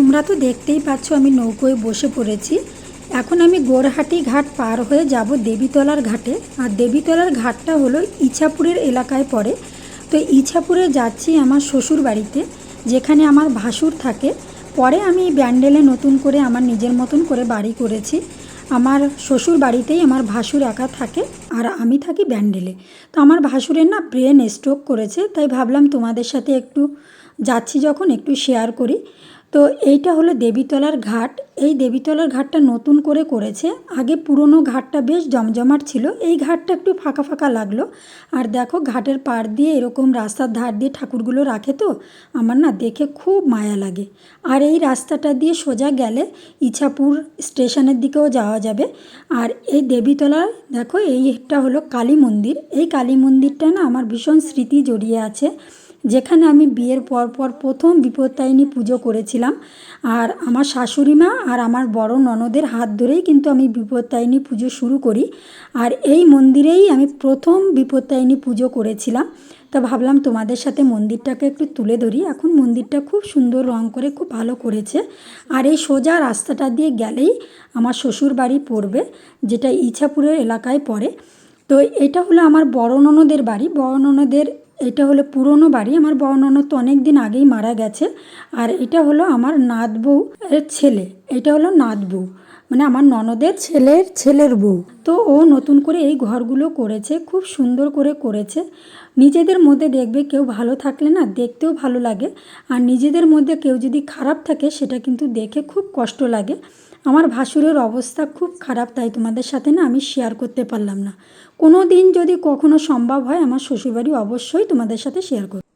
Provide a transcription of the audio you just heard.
তোমরা তো দেখতেই পাচ্ছ আমি নৌকোয় বসে পড়েছি। এখন আমি গোরহাটি ঘাট পার হয়ে যাব দেবীতলার ঘাটে। আর দেবীতলার ঘাটটা হলো ইছাপুরের এলাকায় পড়ে। তো ইছাপুরে যাচ্ছি আমার শ্বশুর বাড়িতে, যেখানে আমার ভাসুর থাকে। পরে আমি ব্যান্ডেলে নতুন করে আমার নিজের মতন করে বাড়ি করেছি। আমার শ্বশুর বাড়িতেই আমার ভাসুর একা থাকে আর আমি থাকি ব্যান্ডেলে। তো আমার ভাসুরের না ব্রেন স্ট্রোক করেছে, তাই ভাবলাম তোমাদের সাথে একটু যাচ্ছি যখন, একটু শেয়ার করি। তো এইটা হলো দেবীতলার ঘাট। এই দেবীতলার ঘাটটা নতুন করে করেছে। আগে পুরনো ঘাটটা বেশ জমজমাট ছিল। এই ঘাটটা একটু ফাঁকা ফাঁকা লাগল। আর দেখো ঘাটের পাড় দিয়ে এরকম রাস্তার ধার দিয়ে ঠাকুরগুলো রাখে তো। আমার না দেখে খুব মায়া লাগে। আর এই রাস্তাটা দিয়ে সোজা গেলে ইছাপুর স্টেশনের দিকেও যাওয়া যাবে। আর এই দেবীতলার দেখো এইটা হলো কালী মন্দির। এই কালী মন্দিরটা না আমার ভীষণ স্মৃতি জড়িয়ে আছে। যেখানে আমি বিয়ের পর পর প্রথম বিপত্তায়নী পুজো করেছিলাম। আর আমার শাশুড়ি মা আর আমার বড় ননদের হাত ধরেই কিন্তু আমি বিপত্তায়নী পুজো শুরু করি। আর এই মন্দিরেই আমি প্রথম বিপত্তায়নী পুজো করেছিলাম। তা ভাবলাম তোমাদের সাথে মন্দিরটাকে একটু তুলে ধরি। এখন মন্দিরটা খুব সুন্দর রং করে, খুব ভালো করেছে। আর এই সোজা রাস্তাটা দিয়ে গেলেই আমার শ্বশুর বাড়ি পড়বে, যেটা ইছাপুরের এলাকায় পড়ে। তো এটা হলো আমার বড় ননদের বাড়ি। বড় ননদের এটা হলো পুরনো বাড়ি, আমার বড় ননদ তো অনেক দিন আগেই মারা গেছে। আর এটা হলো আমার নাত বউ এর ছেলে, এটা হলো নাত বউ মানে আমার ননদের ছেলের ছেলের বউ। তো ও নতুন করে এই ঘরগুলো করেছে, খুব সুন্দর করে করেছে। নিজেদের মধ্যে দেখবে কেউ ভালো থাকলে না দেখতেও ভালো লাগে, আর নিজেদের মধ্যে কেউ যদি খারাপ থাকে সেটা কিন্তু দেখে খুব কষ্ট লাগে। আমার ভাসুরের অবস্থা খুব খারাপ, তাই তোমাদের সাথে না আমি শেয়ার করতে পারলাম না। কোনো দিন যদি কখনো সম্ভব হয়, আমার শ্বশুরবাড়ি অবশ্যই তোমাদের সাথে শেয়ার করব।